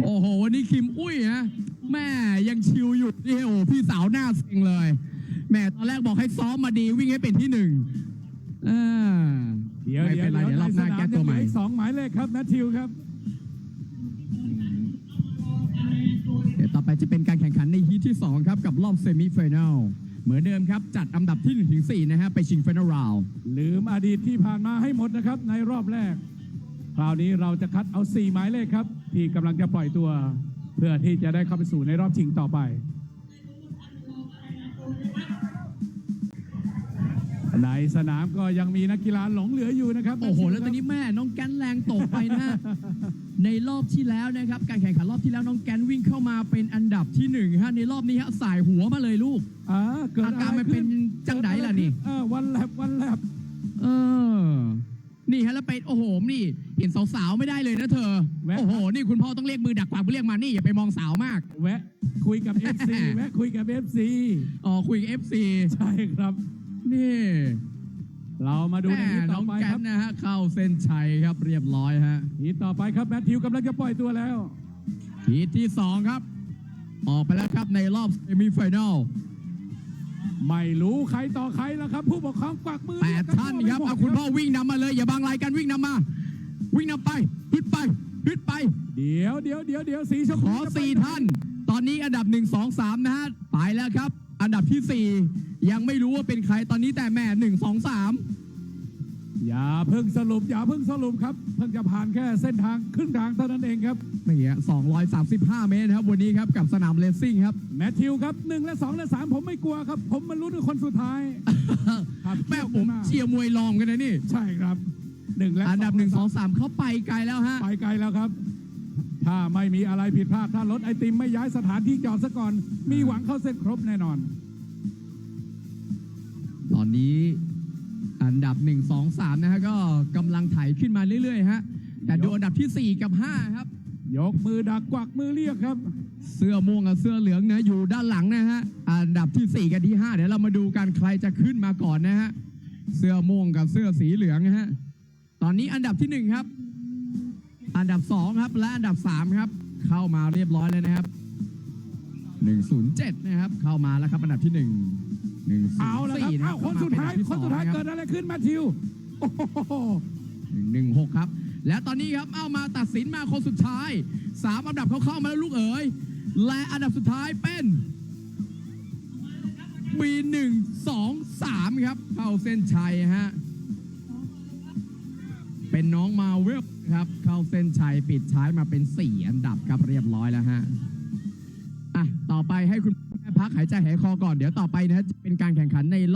โอ้โหวันนี้คิมอุ้ยฮะแม่ยังชิวอยู่นี่โอ้พี่สาวหน้าเซ็งเลยแม่ตอนแรกบอกให้ซ้อมมาดีวิ่งให้เป็นที่หนึ่งเออเดี๋ยวไม่เดี๋ยวเป็นไรเดี๋ยวเดี๋ยวรอบหน้าในสแก้นามตัวใหม่ยังเหลืออีกสองหมายเลขครับแมทธิวครับเดี๋ยวต่อไปจะเป็นการแข่งขันในฮีทที่ 2 ครับ กับรอบเซมิไฟแนลเหมือนเดิมครับ จัดอันดับที่1ถึง4นะฮะ ไปชิงไฟนอลราวลืมอดีตที่ผ่านมาให้หมดนะครับ ในรอบแรก คราวนี้เราจะคัดเอา 4 หมายเลขครับ ที่กำลังจะปล่อยตัว เพื่อที่จะได้เข้าไปสู่ในรอบชิงต่อไป ในสนามก็ยังมีนักกีฬาหลงเหลืออยู่นะครับโอ้โห แล้วตอนนี้แม่น้องแกนแรงตกไปนะในรอบที่แล้วนะครับ การแข่งขันรอบที่แล้วน้องแกนวิ่งเข้ามาเป็นอันดับที่หนึ่งฮะ ในรอบนี้ฮะสายหัวมาเลยลูก อ่าเกิดอาการอะไรมันขึ้เป็นจังไดล่ะนี่ เออวันแลบวันแลบ เออ นี่ฮะแล้วไปโอ้โหนี่ เห็นสาวๆไม่ได้เลยนะเธอโอ้โหนี่คุณพ่อต้องเรียกมือดักปากเรียกมานี่อย่าไปมองสาวมากแวะคุยกับ FC แวะคุยกับ FC อ๋อคุยกับ FC ใช่ครับ นี่เรามาดูในแม่ทีน้ต่อองไปแกครันบนะฮะเข้าเส้นชัยครับเรียบร้อยฮะทีต่อไปครับแมทธิวกำลังจะปล่อยตัวแล้ว ทีที่สองครับ ออกไปแล้วครับในรอบเซมิไฟแนล ไม่รู้ใครต่อใครแล้วครับ ผู้ปกครองกวักมือแปเรียดกกันท่านครับทั่วไปหมเอาดคุณพ่อวิ่งนำมาเลย อย่าบังรายกันวิ่งนำมา วิ่งนำไปฮึดไปฮึดไป เดี๋ยวเดี๋ยวเดี๋ยวเดี๋ยวสีชมขพูอจะไปสี่ไหท่าน ตอนนี้อันดับหนึ่งสองสามนะฮะไปแล้วครับ อันดับที่สี่ยังไม่รู้ว่าเป็นใครตอนนี้แต่แม่หนึ่งสองสาม อย่าเพิ่งสรุปอย่าเพิ่งสรุปครับ เพิ่งจะผ่านแค่เส้นทางครึ่งทางเท่านั้นเองครับไม่เงี้ยสองร้อยสามสิบห้าเมตรนะครับ วันนี้ครับกับสนามเลสซิ่งครับ แมทธิวครับหนึ่งและสองและสามผมไม่กลัวครับ ผมมันรู้ในคนสุดท้ายครับแม่ผมเชียร์มวยรองกันนะนี่ ใช่ครับหนึ่งและอันดับหนึ่งสองสามเขาไปไกลแล้วฮะ ไปไกลแล้วครับ ถ้าไม่มีอะไรผิดพลาด ถ้ารถไอติมไม่ย้ายสถานที่จอดซะก่อน มีหวังเข้าเส้นครบแน่นอน ตอนนี้อันดับ 1 2 3 นะฮะก็กำลังไถขึ้นมาเรื่อยๆฮะแต่ดูอันดับทีสี่ 4 กับ 5 ครับ ยกมือดักกวักมือเรียกครับ เสื้อม่วงกับเสื้อเหลืองนะอยู่ด้านหลังนะฮะอันดับทีสี่ 4 กับที่ 5 เดี๋ยวเรามาดูกันใครจะขึ้นมาก่อนนะฮะเสื้อม่วงกับเสื้อสีเหลืองนะฮะตอนนี้อันดับทีหนึ่1 ครับ อันดับ 2 ครับ และอันดับ 3 ครับ เข้ามาเรียบร้อยเลยนะครับ107 นะครับ เข้ามาแล้วครับอันดับที่ 1 1เอาละครับ4นะเอาคนสุดท้ายคนสุดท้ายเกิดอะไรขึ้นแมทธิวโอ้โหหนึ่งหกครับ และตอนนี้ครับเอามาตัดสินมาคนสุดท้ายสามอันดับเขาเข้ามาแล้วลูกเอ๋ยและอันดับสุดท้ายเป็นบีหนึ่งสองสามครับเข้าเส้นชัยฮะเป็นน้องมาเวลครับ เข้าเส้นชัยปิดท้ายมาเป็น4อันดับครับเรียบร้อยแล้วฮะอะต่อไปให้คุณแม่ พักหายใจหายคอก่อนเดี๋ยวต่อไปนะฮะจะเป็นการแข่งขันในรอบ